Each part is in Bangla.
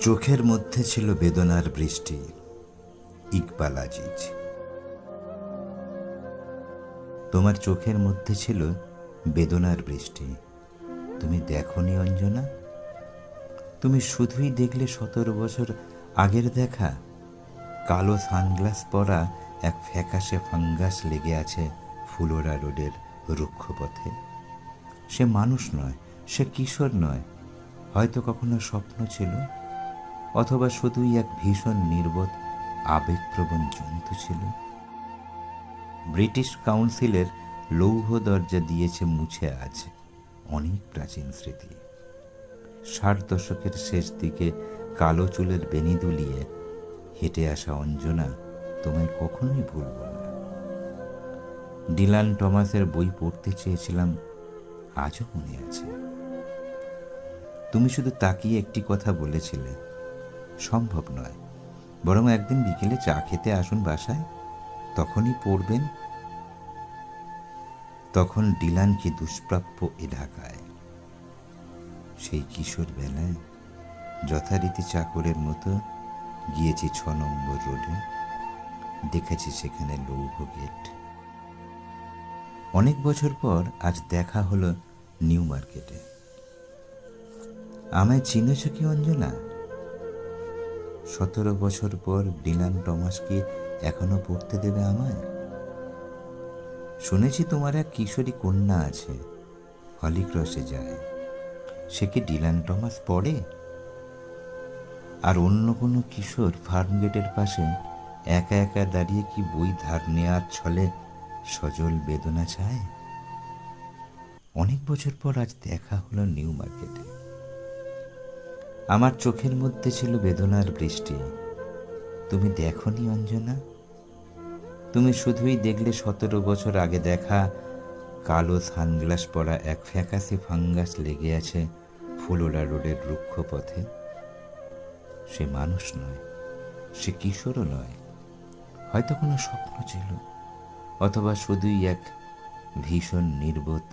চোখের মধ্যে ছিল বেদনার বৃষ্টি। ইকবাল আজিজ। তোমার চোখের মধ্যে ছিল বেদনার বৃষ্টি। তুমি দেখনি অঞ্জনা? তুমি শুধুই দেখলে সতেরো বছর আগের দেখা। কালো সানগ্লাস পরা এক ফ্যাকাশে ফাঙ্গাস লেগে আছে ফুলোরা রোডের রুক্ষ পথে সে মানুষ নয়, সে কিশোর নয়। হয়তো কখনো স্বপ্ন ছিল। অথবা শুধুই এক ভীষণ নির্বোধ, আবেগপ্রবণ জন্তু ছিল। ব্রিটিশ কাউন্সিলের লৌহ দরজা দিয়েছে মুছে আছে অনেক প্রাচীন স্মৃতি। ষাট দশকের শেষ দিকে কালো চুলের বেনি দুলিয়ে হেঁটে আসা অঞ্জনা তোমায় কখনোই ভুলব না। ডিলান টমাসের বই পড়তে চেয়েছিলাম, আজও মনে আছে। তুমি শুধু তাকিয়ে একটি কথা বলেছিলে সম্ভব নয়। বরং একদিন বিকেলে চা খেতে আসুন বাসায়, তখনই পড়বেন। তখন ডিলান কি দুষ্প্রাপ্য এ ঢাকায়। সেই কিশোর বেলায় যথারীতি চাকরের মতো গিয়েছি ছ নম্বর রোডে, দেখেছি সেখানে লৌহ গেট। অনেক বছর পর আজ দেখা হলো নিউ মার্কেটে। আমায় চিনেছ কি অঞ্জনা? সতেরো বছর পর ডিলান টমাস কি এখনও পড়তে দেবে আমায়? শুনেছি তোমার এক কিশোরী কন্যা আছে, হলিক্রসে যায়। সে কি ডিলান টমাস পড়ে? আর অন্য কোনো কিশোর ফার্ম গেটের পাশে একা একা দাঁড়িয়ে কি বই ধার নেওয়ার ছলে সজল বেদনা চায়? অনেক বছর পর আজ দেখা হলো নিউ মার্কেটে। আমার চোখের মধ্যে ছিল বেদনার বৃষ্টি। তুমি দেখনি, অঞ্জনা? তুমি শুধুই দেখলে সতেরো বছর আগে দেখা কালো সানগ্লাস পরা এক ফ্যাকাসে ফাঙ্গাস লেগে আছে ফুলোরা রোডের রুক্ষ পথে। সে মানুষ নয়, সে কিশোরও নয়, হয়তো কোনো স্বপ্ন ছিল, অথবা শুধুই এক ভীষণ নির্বোধ,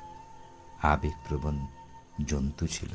আবেগপ্রবণ জন্তু ছিল।